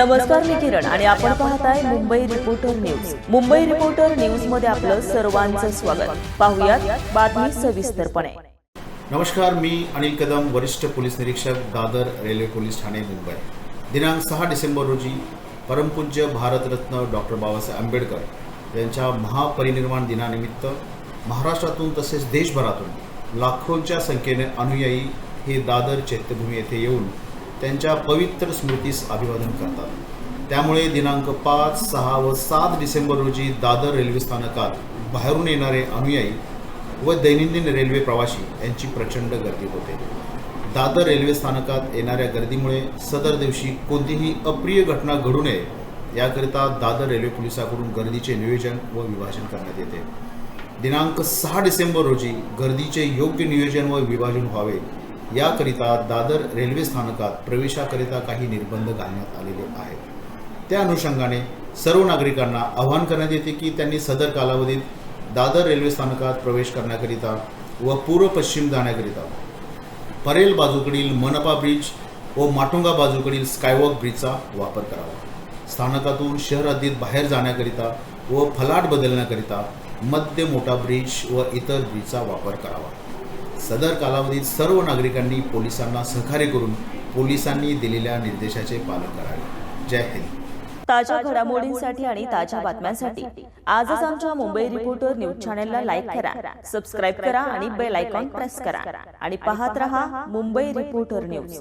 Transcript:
नमस्कार मी किरण. आणि आपण पाहताय Mumbai reporter news Mumbai reporter न्यूजमध्ये आपलं सर्वांचं स्वागत. पाहुयात बातमी सविस्तरपणे. नमस्कार मी अनिल कदम वरिष्ठ पोलीस निरीक्षक दादर रेल्वे पोलीस ठाणे मुंबई. दिनांक सहा डिसेंबर रोजी परमपूज्य भारतरत्न डॉक्टर बाबासाहेब आंबेडकर यांच्या महापरिनिर्वाण दिनानिमित्त महाराष्ट्रातून तसेच देशभरातून लाखोंच्या संख्येने अनुयायी हे दादर चैत्यभूमी येथे येऊन त्यांच्या पवित्र स्मृतीस अभिवादन करतात. त्यामुळे दिनांक पाच सहा व सात डिसेंबर रोजी दादर रेल्वे स्थानकात बाहेरून येणारे अनुयायी व दैनंदिन रेल्वे प्रवासी यांची प्रचंड गर्दी होते. दादर रेल्वे स्थानकात येणाऱ्या गर्दीमुळे सदर दिवशी कोणतीही अप्रिय घटना घडू नये याकरिता दादर रेल्वे पोलिसाकडून गर्दीचे नियोजन व विभाजन करण्यात येते. दिनांक सहा डिसेंबर रोजी गर्दीचे योग्य नियोजन व विभाजन व्हावे याकरिता दादर रेल्वे स्थानकात प्रवेशाकरिता काही निर्बंध घालण्यात आलेले आहेत. त्या अनुषंगाने सर्व नागरिकांना आवाहन करण्यात येते की त्यांनी सदर कालावधीत दादर रेल्वे स्थानकात प्रवेश करण्याकरिता व पूर्व पश्चिम जाण्याकरिता परेल बाजूकडील मनपा ब्रिज व माटुंगा बाजूकडील स्कायवॉक ब्रिजचा वापर करावा. स्थानकातून शहर हद्दीत बाहेर जाण्याकरिता व फलाट बदलण्याकरिता मध्य मोठा ब्रिज व इतर ब्रिजचा वापर करावा. सदर कालावधीत सर्व नागरिकांनी पोलिसांना सहकार्य करून पोलिसांनी दिलेल्या निर्देशाचे पालन करावे. जय हिंद. ताज्या घडामोडींसाठी आणि ताज्या बातम्यांसाठी आजच आमच्या मुंबई रिपोर्टर न्यूज चॅनलला लाईक करा सबस्क्राईब करा आणि बेल आयकॉन प्रेस करा. आणि पाहत रहा मुंबई रिपोर्टर न्यूज.